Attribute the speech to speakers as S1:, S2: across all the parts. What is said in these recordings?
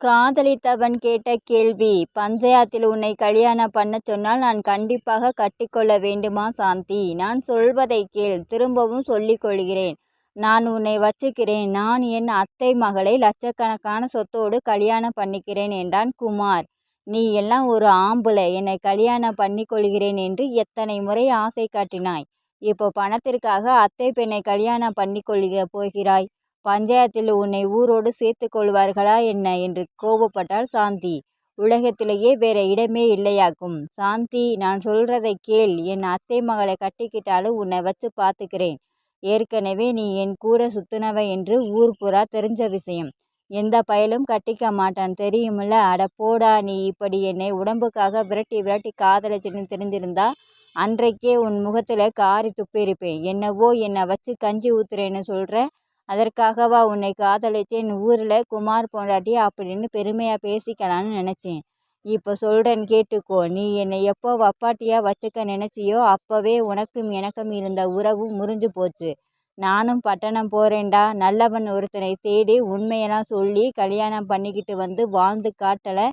S1: காதலித்தவன் கேட்ட கேள்வி பஞ்சாயத்தில் உன்னை கல்யாணம் பண்ண சொன்னால் நான் கண்டிப்பாக கட்டிக்கொள்ள வேண்டுமா சாந்தி? நான் சொல்வதை கேள் திரும்பவும் சொல்லிக் கொள்கிறேன். நான் உன்னை வச்சுக்கிறேன். நான் என் அத்தை மகளை லட்சக்கணக்கான சொத்தோடு கல்யாணம் பண்ணிக்கிறேன் என்றான் குமார். நீ எல்லாம் ஒரு ஆம்பளை என்னை கல்யாணம் பண்ணிக்கொள்கிறேன் என்று எத்தனை முறை ஆசை காட்டினாய். இப்போ பணத்திற்காக அத்தை பெண்ணை கல்யாணம் பண்ணிக்கொள்க போகிறாய். பஞ்சாயத்தில் உன்னை ஊரோடு சேர்த்து கொள்வார்களா என்ன? என்று கோபப்பட்டாள் சாந்தி. உலகத்திலேயே வேற இடமே இல்லையாக்கும். சாந்தி நான் சொல்றதை கேள். என் அத்தை மகளை கட்டிக்கிட்டாலும் உன்னை வச்சு பார்த்துக்கிறேன். ஏற்கனவே நீ என் கூட சுத்துனவ என்று ஊர் புறா தெரிஞ்ச விஷயம். எந்த பயலும் கட்டிக்க மாட்டான். தெரியுமில்ல? அட போடா நீ இப்படி என்னை உடம்புக்காக விரட்டி விரட்டி காதலிச்சுன்னு தெரிஞ்சிருந்தா அன்றைக்கே உன் முகத்தில் காரி துப்பியிருப்பேன். என்னவோ என்னை வச்சு கஞ்சி ஊத்துறேன்னு சொல்கிற அதற்காகவா உன்னை காதலிச்சேன் ஊரில் குமார் பொண்டாட்டி அப்படின்னு பெருமையாக பேசிக்கலான்னு நினச்சேன். இப்போ சொல்கிறேன் கேட்டுக்கோ. நீ என்னை எப்போ வப்பாட்டியாக வச்சுக்க நினச்சியோ அப்போவே உனக்கும் எனக்கும் இருந்த உறவு முறிஞ்சு போச்சு. நானும் பட்டணம் போகிறேன்டா நல்லவன் ஒருத்தனை தேடி உண்மையெல்லாம் சொல்லி கல்யாணம் பண்ணிக்கிட்டு வந்து வாழ்ந்து காட்டலை.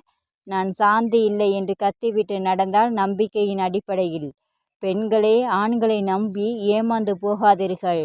S1: நான் சாந்தி இல்லை என்று கத்திவிட்டு நடந்தால் நம்பிக்கையின் அடிப்படையில். பெண்களே ஆண்களை நம்பி ஏமாந்து போகாதீர்கள்.